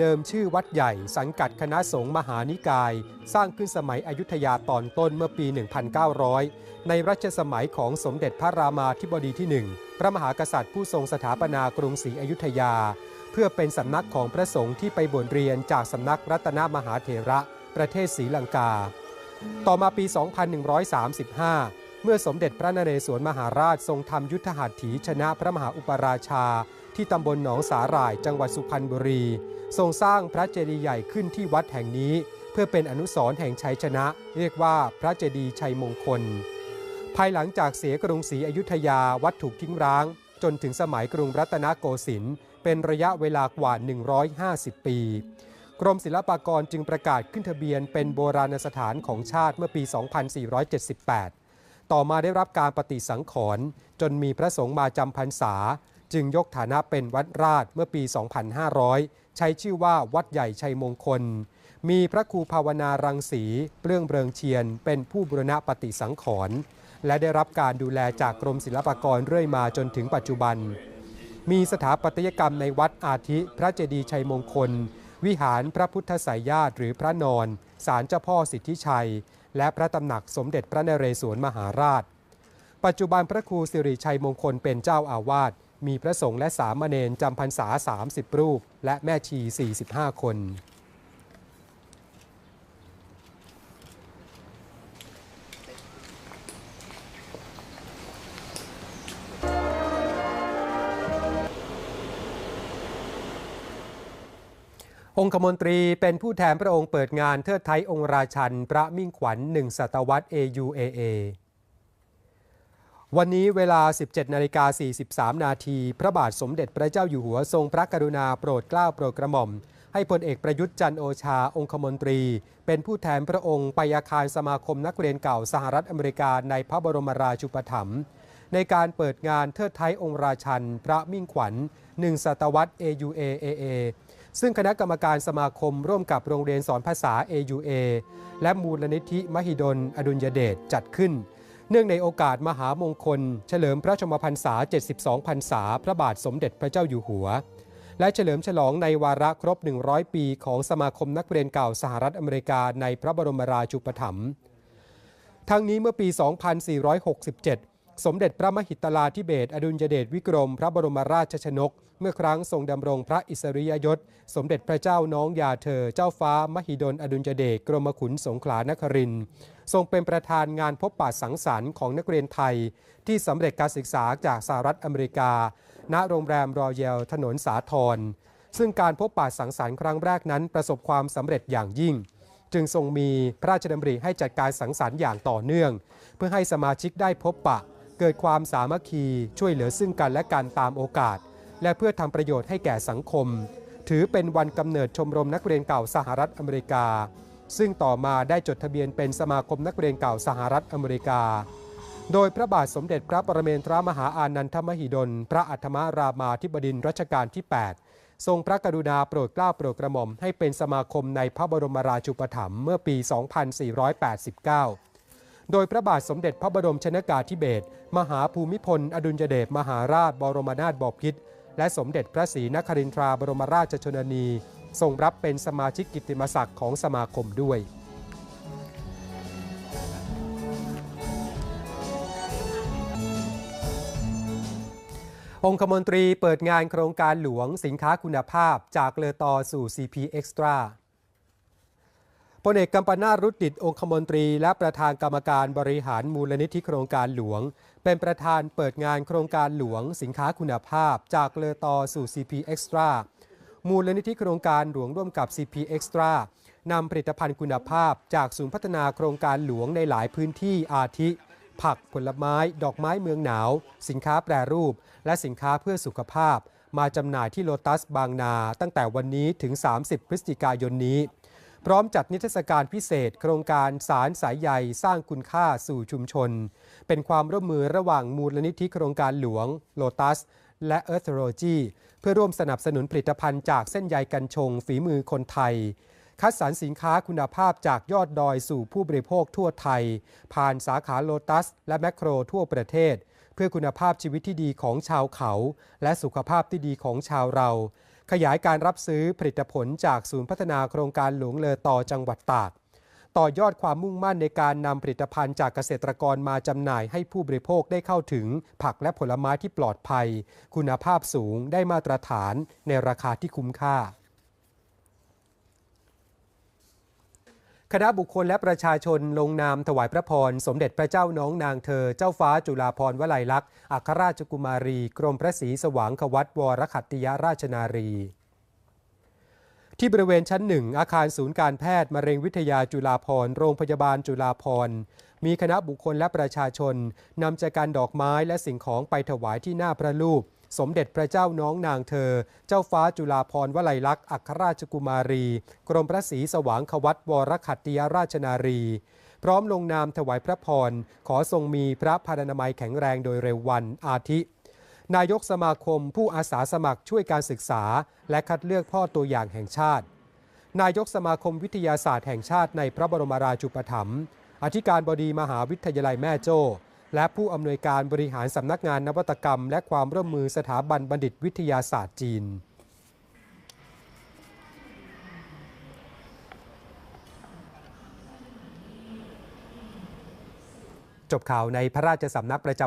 เดิมชื่อวัดใหญ่สังกัดคณะสงฆ์มหานิกาย สร้างขึ้นสมัยอยุธยาตอนต้นเมื่อปี 1900 ในรัชสมัยของสมเด็จพระรามาธิบดีที่หนึ่งพระมหากษัตริย์ผู้ทรงสถาปนากรุงศรีอยุธยา เพื่อเป็นสำนักของพระสงฆ์ที่ไปบวชเรียนจากสำนักรัตนมหาเถระ ประเทศศรีลังกา ต่อมาปี 2135 เมื่อสมเด็จพระนเรศวรมหาราชทรงทำยุทธหัตถีชนะพระมหาอุปราชา ที่ตำบลหนองสาหร่ายจังหวัดสุพรรณบุรี ทรงสร้างพระเจดีย์ใหญ่ขึ้นที่วัดแห่งนี้ เพื่อเป็นอนุสรณ์แห่งชัยชนะ เรียกว่าพระเจดีย์ชัยมงคล ภายหลังจากเสียกรุงศรีอยุธยาวัดถูกทิ้งร้าง จนถึงสมัยกรุงรัตนโกสินทร์เป็นระยะเวลากว่า 150 ปีกรมศิลปากรจึงประกาศขึ้นทะเบียนเป็นโบราณสถานของชาติเมื่อปี 2478 ต่อมาได้รับการปฏิสังขรณ์จนมีพระสงฆ์มาจำพรรษา จึงยกฐานะเป็นวัดราชเมื่อปี 2500 ใช้ชื่อว่าวัดใหญ่ชัยมงคล มีพระครูภาวนารังสีเปลื้องเบริงเชียน เป็นผู้บุรณะปฏิสังขรณ์และได้รับการดูแลจากกรมศิลปากรเรื่อยมาจนถึงปัจจุบัน มีสถาปัตยกรรมในวัดอาทิ พระเจดีย์ชัยมงคล วิหารพระพุทธไสยญาติหรือพระนอน ศาลเจ้าพ่อสิทธิชัย และพระตำหนักสมเด็จพระนเรศวรมหาราช ปัจจุบันพระครูสิริชัยมงคลเป็นเจ้าอาวาส มีพระสงฆ์และสามเณรจำพรรษา 30 รูป และแม่ชี 45 คน องคมนตรีเป็นผู้แทนพระองค์เปิดงานเทิดไทยองค์ราชัน พระมิ่งขวัญหนึ่งศตวรรษ AUAA วันนี้เวลา 17นาฬิกา43 นาที พระบาทสมเด็จพระเจ้าอยู่หัวทรงพระกรุณาโปรดเกล้าโปรดกระหม่อม ให้พลเอกประยุทธ์จันทร์โอชาองคมนตรี เป็นผู้แทนพระองค์ไปอาคารสมาคมนักเรียนเก่าสหรัฐอเมริกาในพระบรมราชูปถัมภ์ในการเปิดงานเทิดไทยองค์ราชัน พระมิ่งขวัญหนึ่งศตวรรษ AUAAA ซึ่งคณะกรรมการสมาคมร่วมกับโรงเรียนสอนภาษา AUA และมูลนิธิมหิดล อดุลยเดชจัดขึ้น เนื่องในโอกาสมหามงคล เฉลิมพระชมพรรษา 72 พรรษา พระบาทสมเด็จพระเจ้าอยู่หัว และเฉลิมฉลองในวาระครบ 100 ปีของสมาคมนักเรียนเก่าสหรัฐอเมริกาในพระบรมราชูปถัมภ์ทั้งนี้เมื่อปี 2467 สมเด็จพระมหิตลาธิเบศอดุลยเดชวิกรม พระบรมราชชนก เมื่อครั้งทรงดำรงพระอิสริยยศ สมเด็จพระเจ้าน้องยาเธอ เจ้าฟ้ามหิดลอดุลยเดชกรมขุนสงขลานครินทร์ทรงเป็นประธานงานพบปะสังสรรค์ของนักเรียนไทย ที่สำเร็จการศึกษาจากสหรัฐอเมริกา ณโรงแรมรอยัลถนนสาทรซึ่งการพบปะสังสรรค์ครั้งแรกนั้นประสบความสำเร็จอย่างยิ่ง จึงทรงมีพระราชดำริให้จัดการสังสรรค์อย่างต่อเนื่อง เพื่อให้สมาชิกได้พบปะ เกิดความสามัคคีช่วยเหลือซึ่งกันและกันตามโอกาส และเพื่อทำประโยชน์ให้แก่สังคม ถือเป็นวันกำเนิดชมรมนักเรียนเก่าสหรัฐอเมริกา ซึ่งต่อมาได้จดทะเบียนเป็นสมาคมนักเรียนเก่าสหรัฐอเมริกา โดยพระบาทสมเด็จพระปรเมนทรมหาอานันทมหิดล พระอัฏฐมารามาธิบดินทรรัชกาลที่ 8 ทรงพระกรุณาโปรดเกล้าโปรดกระหม่อมให้เป็นสมาคมในพระบรมราชูปถัมภ์เมื่อปี 2489 โดยพระบาทสมเด็จพระบรมชนากาธิเบศรมหาภูมิพล อดุลยเดชมหาราชบรมนาถบพิตรและสมเด็จพระศรีนครินทราบรมราชชนนี ทรงรับเป็นสมาชิกกิตติมศักดิ์ของสมาคมด้วยองคมนตรีเปิดงานโครงการหลวงสินค้าคุณภาพจากเลอตอสู่ CP Extra พลเอกกัมปนาตรุดดิตองคมนตรี และประธานกรรมการบริหารมูลนิธิโครงการหลวง เป็นประธานเปิดงานโครงการหลวง สินค้าคุณภาพ จากเลอตอสู่ CP Extra มูลนิธิโครงการหลวงร่วมกับ CP Extra นำผลิตภัณฑ์คุณภาพ จากศูนย์พัฒนาโครงการหลวงในหลายพื้นที่อาทิ ผักผลไม้ ดอกไม้เมืองหนาว สินค้าแปรรูป และสินค้าเพื่อสุขภาพ มาจำหน่ายที่โลตัสบางนา ตั้งแต่วันนี้ถึง 30 พฤศจิกายนนี้ พร้อมจัดนิทรรศการพิเศษ โครงการสารสายใยสร้างคุณค่าสู่ชุมชน เป็นความร่วมมือระหว่างมูลนิธิโครงการหลวงโลตัสและ e a r t h o l o g y เพื่อร่วมสนับสนุนผลิตภัณฑ์จากเส้นใยกัญชงฝีมือคนไทย คัดสรรสินค้าคุณภาพจากยอดดอยสู่ผู้บริโภคทั่วไทย ผ่านสาขาโลตัส และแมคโครทั่วประเทศ เพื่อคุณภาพชีวิตที่ดีของชาวเขา และสุขภาพที่ดีของชาวเรา ขยายการรับซื้อผลิตผลจากศูนย์พัฒนาโครงการหลวงเลอต่อจังหวัดตาก ต่อยอดความมุ่งมั่นในการนำผลิตภัณฑ์จากเกษตรกรมาจำหน่ายให้ผู้บริโภคได้เข้าถึง ผักและผลไม้ที่ปลอดภัย คุณภาพสูงได้มาตรฐานในราคาที่คุ้มค่า คณะบุคคลและประชาชนลงนามถวายพระพร สมเด็จพระเจ้าน้องนางเธอ เจ้าฟ้าจุฬาภรณ์วลัยลักษณ์อัครราชกุมารี กรมพระศรีสว่างควัตวรขัตติยราชนารีที่บริเวณชั้นหนึ่งอาคารศูนย์การแพทย์มะเร็งวิทยาจุฬาภรณ์โรงพยาบาลจุฬาภรณ์มีคณะบุคคลและประชาชนนำจากการดอกไม้และสิ่งของไปถวายที่หน้าพระรูป สมเด็จพระเจ้าน้องนางเธอ เจ้าฟ้าจุฬาภรณ์วลัยลักษณ์อัครราชกุมารี กรมพระศรีสว่างควัตวรขัตติยราชนารี พร้อมลงนามถวายพระพร ขอทรงมีพระพารนามัยแข็งแรงโดยเร็ววันอาทิ นายกสมาคมผู้อาสาสมัครช่วยการศึกษา และคัดเลือกพ่อตัวอย่างแห่งชาติ นายกสมาคมวิทยาศาสตร์แห่งชาติในพระบรมราชูปถัมภ์อธิการบดีมหาวิทยาลัยแม่โจ้ และผู้อำนวยการบริหารสำนักงานนวัตกรรม และความร่วมมือสถาบันบัณฑิตวิทยาศาสตร์จีน จบข่าวในพระราชสำนักประจำ